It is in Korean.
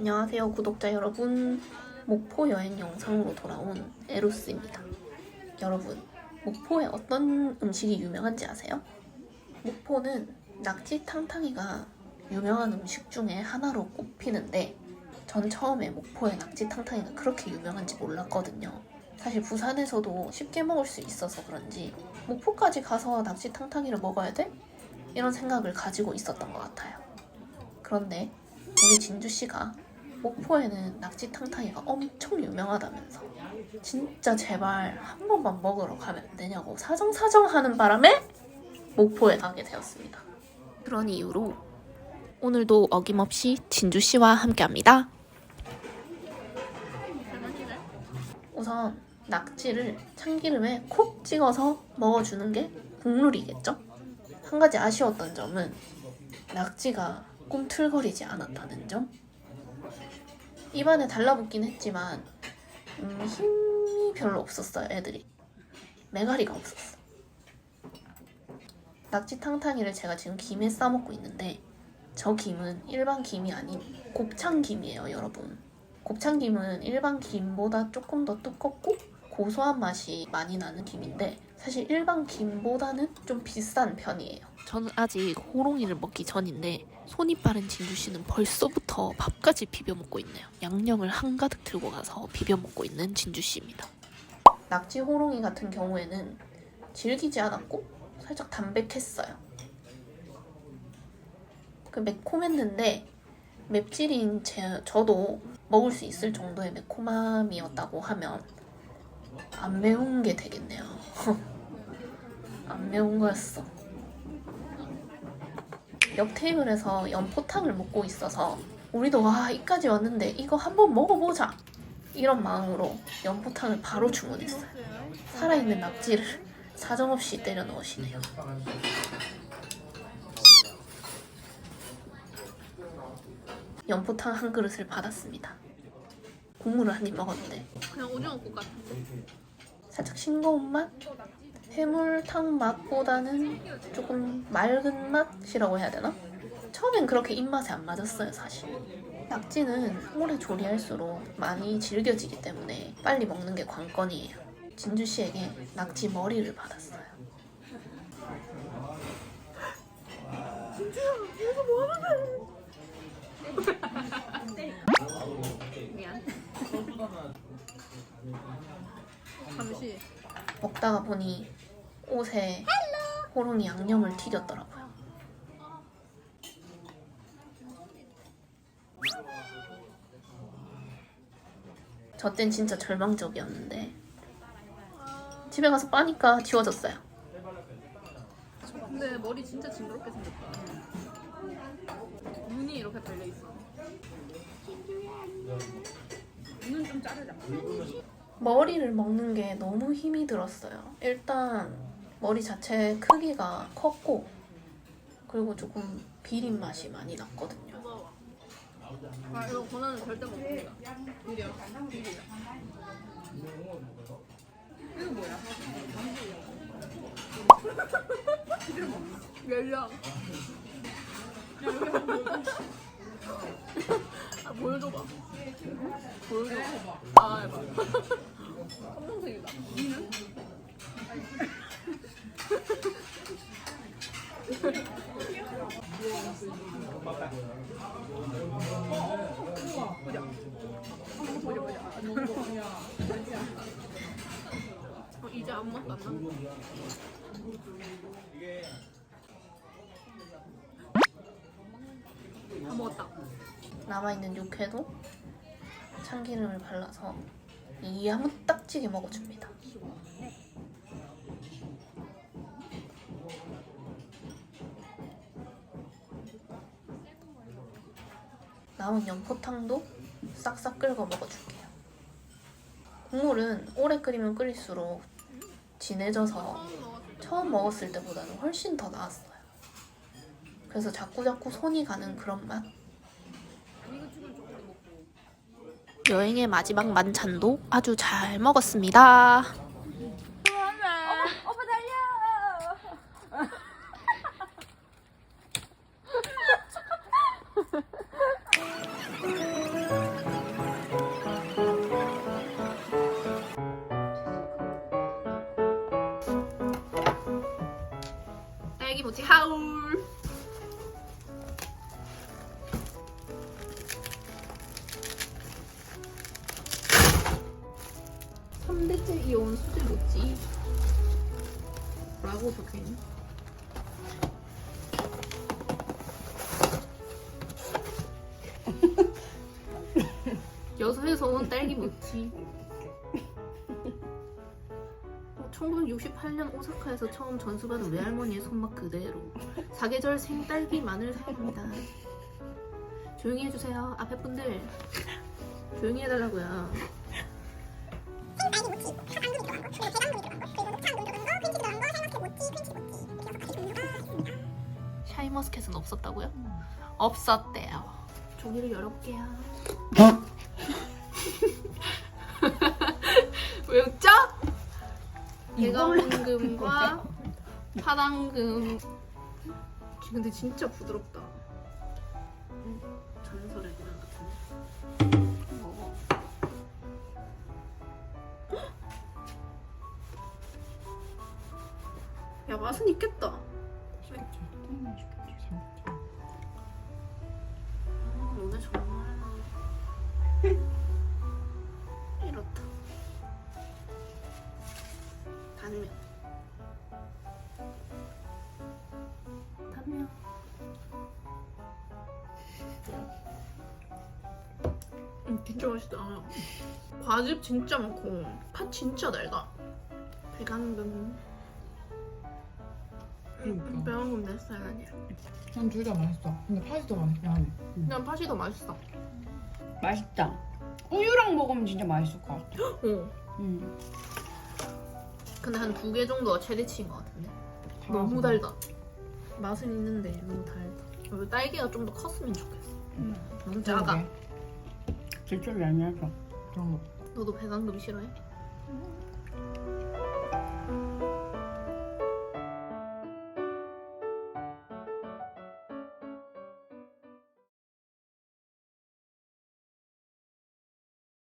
안녕하세요 구독자 여러분 목포 여행 영상으로 돌아온 에로스입니다 여러분 목포에 어떤 음식이 유명한지 아세요? 목포는 낙지 탕탕이가 유명한 음식 중에 하나로 꼽히는데 전 처음에 목포의 낙지 탕탕이가 그렇게 유명한지 몰랐거든요 사실 부산에서도 쉽게 먹을 수 있어서 그런지 목포까지 가서 낙지 탕탕이를 먹어야 돼? 이런 생각을 가지고 있었던 것 같아요 그런데 우리 진주 씨가 목포에는 낙지 탕탕이가 엄청 유명하다면서 진짜 제발 한 번만 먹으러 가면 안 되냐고 사정사정 하는 바람에 목포에 가게 되었습니다. 그런 이유로 오늘도 어김없이 진주 씨와 함께합니다. 우선 낙지를 참기름에 콕 찍어서 먹어주는 게 국룰이겠죠? 한 가지 아쉬웠던 점은 낙지가 꿈틀거리지 않았다는 점. 입안에 달라붙긴 했지만 음, 힘이 별로 없었어요 애들이. 메가리가 없었어. 낙지 탕탕이를 제가 지금 김에 싸먹고 있는데 저 김은 일반 김이 아닌 곱창 김이에요 여러분. 곱창 김은 일반 김보다 조금 더 두껍고 고소한 맛이 많이 나는 김인데 사실 일반 김보다는 좀 비싼 편이에요 저는 아직 호롱이를 먹기 전인데 손이 빠른 진주 씨는 벌써부터 밥까지 비벼 먹고 있네요. 양념을 한가득 들고 가서 비벼 먹고 있는 진주 씨입니다. 낙지 호롱이 같은 경우에는 질기지 않았고 살짝 담백했어요. 그 매콤했는데 맵찔인 제, 저도 먹을 수 있을 정도의 매콤함이었다고 하면 안 매운 게 되겠네요. 안 매운 거였어. 옆 테이블에서 연포탕을 먹고 있어서 우리도 와 이까지 왔는데 이거 한번 먹어보자 이런 마음으로 연포탕을 바로 주문했어요. 살아있는 낙지를 사정없이 때려 넣으시네요. 연포탕 한 그릇을 받았습니다. 국물을 한 입 먹었는데 그냥 오징어 국 같은데. 살짝 싱거운 맛? 해물탕 맛보다는 조금 맑은 맛이라고 해야 되나? 처음엔 그렇게 입맛에 안 맞았어요, 사실. 낙지는 오래 조리할수록 많이 질겨지기 때문에 빨리 먹는 게 관건이에요. 진주 씨에게 낙지 머리를 받았어요. 미안. 잠시. 먹다가 보니 옷에 호롱이 양념을 튀겼더라고요. 저 땐 진짜 절망적이었는데 집에 가서 빠니까 지워졌어요. 근데 머리 진짜 징그럽게 생겼다. 눈이 이렇게 달려 있어. 머리를 먹는 게 너무 힘이 들었어요. 일단 머리 자체 크기가 컸고 그리고 조금 비린 맛이 많이 났거든요. 아 이거 권한은 절대 못 먹는다. 비려. 비리다. 이거 뭐야? 열량. 아, 보여줘봐. 아, 해봐. 어. 다 먹었다. 남아있는 육회도 참기름을 발라서 야무딱지게 먹어줍니다. 남은 연포탕도 싹싹 끓여 먹어줄게요. 국물은 오래 끓이면 끓일수록 진해져서. 처음 먹었을 때보다는 훨씬 더 나았어요. 그래서 자꾸자꾸 손이 가는 그런 맛? 여행의 마지막 만찬도 아주 잘 먹었습니다. 오빠 달려! 3대째 이어온 수제 모찌. 라고 적혀있네. 여수에서 온 딸기 모찌. 1968년 오사카에서 처음 전수받은 외할머니의 손맛 그대로 사계절 생딸기 마늘 사용합니다. 조용히 해주세요. 앞에 분들 조용히 해달라고요. 샤이머스켓은 없었다고요? 없었대요. 종이를 열어볼게요. 왜 웃죠? 대강금과 파당금. 근데 진짜 부드럽다. 맛은 있겠다. 단면. 음, 진짜 맛있다. 과즙 진짜 많고 팥 진짜 달다. 배강금. 그러니까. 배강금 내 스타일 아니야. 난 둘 다 맛있어. 근데 팥이 더 맛있긴 하네. 응. 그냥 팥이 더 맛있어. 맛있다. 우유랑 먹으면 진짜 맛있을 것 같아. 어. 음. 근데 한 두 개 정도가 최대치인 것 같은데. 너무 달다. 맛은 있는데 너무 달다. 그리고 딸기가 좀 더 컸으면 좋겠어. 음. 너무 작아. 그러게. 질줄 얄미워서. 그런 거. 너도 배강금 싫어해?